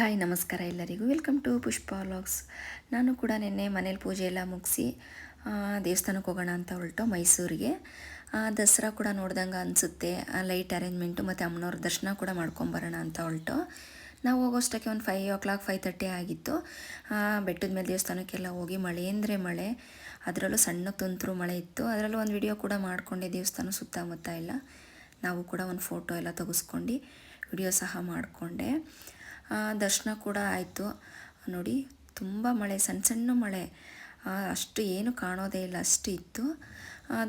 Hi, ನಮಸ್ಕಾರ ಎಲ್ಲರಿಗೂ. Welcome to Pushpa vlogs ನಾನು ಕೂಡ ನಿನ್ನೆ ಮನೇಲಿ ಪೂಜೆ ಎಲ್ಲ ಮುಗಿಸಿ ದೇವಸ್ಥಾನಕ್ಕೆ ಹೋಗೋಣ ಅಂತ ಹೊರಟು ಮೈಸೂರಿಗೆ. ದಸರಾ ಕೂಡ ನೋಡ್ದಂಗೆ ಅನಿಸುತ್ತೆ. ಲೈಟ್ ಅರೇಂಜ್ಮೆಂಟು ಮತ್ತು ಅಮ್ಮನವ್ರ ದರ್ಶನ ಕೂಡ ಮಾಡ್ಕೊಂಬರೋಣ ಅಂತ ಹೊರಟು. ನಾವು ಹೋಗೋಷ್ಟಕ್ಕೆ ಒಂದು five o'clock five thirty ಆಗಿತ್ತು ಬೆಟ್ಟದ ಮೇಲೆ ದೇವಸ್ಥಾನಕ್ಕೆಲ್ಲ ಹೋಗಿ ಮಳೆ ಅಂದರೆ ಮಳೆ. ಅದರಲ್ಲೂ ಸಣ್ಣ ತುಂತುರು ಮಳೆ ಇತ್ತು. ಅದರಲ್ಲೂ ಒಂದು ವಿಡಿಯೋ ಕೂಡ ಮಾಡಿಕೊಂಡೆ ದೇವಸ್ಥಾನ ಸುತ್ತಮುತ್ತ ಎಲ್ಲ. ನಾವು ಕೂಡ ಒಂದು ಫೋಟೋ ಎಲ್ಲ ತೆಗೆಸ್ಕೊಂಡು ವಿಡಿಯೋ ಸಹ ಮಾಡಿಕೊಂಡೆ. ದರ್ಶನ ಕೂಡ ಆಯಿತು. ನೋಡಿ, ತುಂಬ ಮಳೆ ಸಣ್ಣ ಸಣ್ಣ ಮಳೆ. ಅಷ್ಟು ಏನು ಕಾಣೋದೇ ಇಲ್ಲ, ಅಷ್ಟು ಇತ್ತು.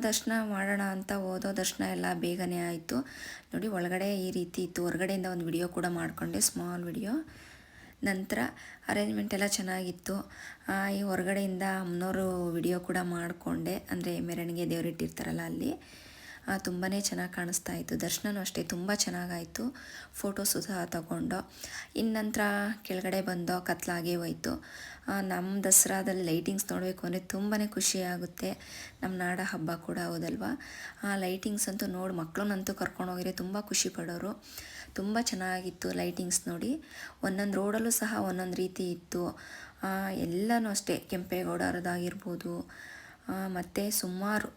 ದರ್ಶನ ಮಾಡೋಣ ಅಂತ ಹೋದೋ ದರ್ಶನ ಎಲ್ಲ ಬೇಗನೆ ಆಯಿತು. ನೋಡಿ, ಒಳಗಡೆ ಈ ರೀತಿ ಇತ್ತು. ಹೊರಗಡೆಯಿಂದ ಒಂದು ವಿಡಿಯೋ ಕೂಡ ಮಾಡಿಕೊಂಡೆ, ಸ್ಮಾಲ್ ವಿಡಿಯೋ. ನಂತರ ಅರೇಂಜ್ಮೆಂಟ್ ಎಲ್ಲ ಚೆನ್ನಾಗಿತ್ತು. ಈ ಹೊರಗಡೆಯಿಂದ ಅಮ್ಮನವರು ವಿಡಿಯೋ ಕೂಡ ಮಾಡಿಕೊಂಡೆ. ಅಂದರೆ, ಮೆರವಣಿಗೆ ದೇವರಿಟ್ಟಿರ್ತಾರಲ್ಲ ಅಲ್ಲಿ. ತುಂಬಾ ಚೆನ್ನಾಗಿ ಕಾಣಿಸ್ತಾ ಇತ್ತು. ದರ್ಶನನೂ ಅಷ್ಟೇ ತುಂಬ ಚೆನ್ನಾಗಾಯಿತು. ಫೋಟೋಸು ಸಹ ತಗೊಂಡು. ಇನ್ನಂತರ ನಂತರ ಕೆಳಗಡೆ ಬಂದೋ ಕತ್ಲಾಗೇ ಹೋಯ್ತು. ನಮ್ಮ ದಸರಾದಲ್ಲಿ ಲೈಟಿಂಗ್ಸ್ ನೋಡಬೇಕು ಅಂದರೆ ತುಂಬಾ ಖುಷಿಯಾಗುತ್ತೆ ನಮ್ಮ ನಾಡ ಹಬ್ಬ ಕೂಡ ಹೌದಲ್ವಾ? ಆ ಲೈಟಿಂಗ್ಸ್ ಅಂತೂ ನೋಡಿ ಮಕ್ಕಳನ್ನಂತೂ ಕರ್ಕೊಂಡು ಹೋಗಿದ್ರೆ ತುಂಬ ಖುಷಿ ಪಡೋರು. ತುಂಬ ಚೆನ್ನಾಗಿತ್ತು ಲೈಟಿಂಗ್ಸ್ ನೋಡಿ. ಒಂದೊಂದು ರೋಡಲ್ಲೂ ಸಹ ಒಂದೊಂದು ರೀತಿ ಇತ್ತು. ಎಲ್ಲನೂ ಅಷ್ಟೇ ಕೆಂಪೇಗೌಡರದಾಗಿರ್ಬೋದು ಮತ್ತು ಸುಮಾರು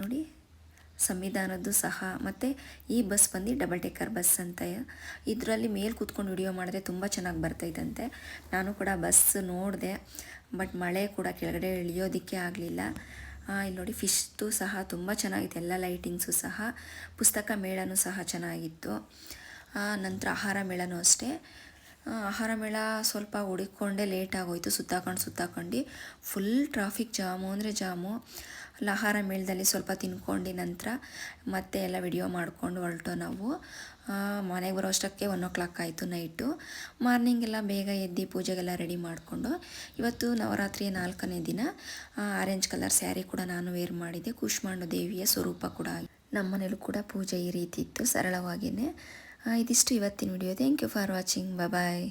ನೋಡಿ, ಸಂವಿಧಾನದ್ದು ಸಹ, ಮತ್ತು ಈ ಬಸ್ ಬಂದು ಡಬಲ್ ಟೆಕ್ಕರ್ ಬಸ್ ಅಂತ. ಇದರಲ್ಲಿ ಮೇಲೆ ಕೂತ್ಕೊಂಡು ವಿಡಿಯೋ ಮಾಡಿದ್ರೆ ತುಂಬ ಚೆನ್ನಾಗಿ ಬರ್ತೈತಂತೆ ನಾನು ಕೂಡ ಬಸ್ ನೋಡಿದೆ ಬಟ್ ಮಳೆ ಕೂಡ ಕೆಳಗಡೆ ಇಳಿಯೋದಕ್ಕೆ ಆಗಲಿಲ್ಲ. ಇಲ್ಲಿ ನೋಡಿ ಫಿಶ್ದು ಸಹ ತುಂಬ ಚೆನ್ನಾಗಿತ್ತು. ಎಲ್ಲ ಲೈಟಿಂಗ್ಸು ಸಹ, ಪುಸ್ತಕ ಮೇಳನೂ ಸಹ ಚೆನ್ನಾಗಿತ್ತು. ನಂತರ ಆಹಾರ ಮೇಳನೂ ಅಷ್ಟೇ. ಆಹಾರ ಮೇಳ ಸ್ವಲ್ಪ ಹುಡುಕೊಂಡೆ ಲೇಟ್ ಆಗೋಯ್ತು. ಸುತ್ತಾಕೊಂಡು ಸುತ್ತಾಕೊಂಡು ಫುಲ್ ಟ್ರಾಫಿಕ್ ಜಾಮು ಅಂದರೆ ಜಾಮು ಅಲ್ಲಿ ಆಹಾರ ಮೇಳದಲ್ಲಿ ಸ್ವಲ್ಪ ತಿನ್ಕೊಂಡು ನಂತರ ಮತ್ತೆ ಎಲ್ಲ ವಿಡಿಯೋ ಮಾಡಿಕೊಂಡು ಹೊರಟು ನಾವು. ಮನೆಗೆ ಬರೋ ಅಷ್ಟಕ್ಕೆ ಒನ್ ಓ ಕ್ಲಾಕ್ ಆಯಿತು ನೈಟು ಮಾರ್ನಿಂಗ್ ಎಲ್ಲ ಬೇಗ ಎದ್ದು ಪೂಜೆಗೆಲ್ಲ ರೆಡಿ ಮಾಡಿಕೊಂಡು ಇವತ್ತು ನವರಾತ್ರಿಯ ನಾಲ್ಕನೇ ದಿನ. ಆರೆಂಜ್ ಕಲರ್ ಸ್ಯಾರಿ ಕೂಡ ನಾನು ವೇರ್ ಮಾಡಿದ್ದೆ. ಕುಷ್ಮಾಂಡು ದೇವಿಯ ಸ್ವರೂಪ ಕೂಡ ನಮ್ಮ ಮನೇಲೂ ಕೂಡ ಪೂಜೆ ಈ ರೀತಿ ಇತ್ತು ಸರಳವಾಗಿಯೇ ಇದಿಷ್ಟು ಇವತ್ತಿನ video thank you for watching bye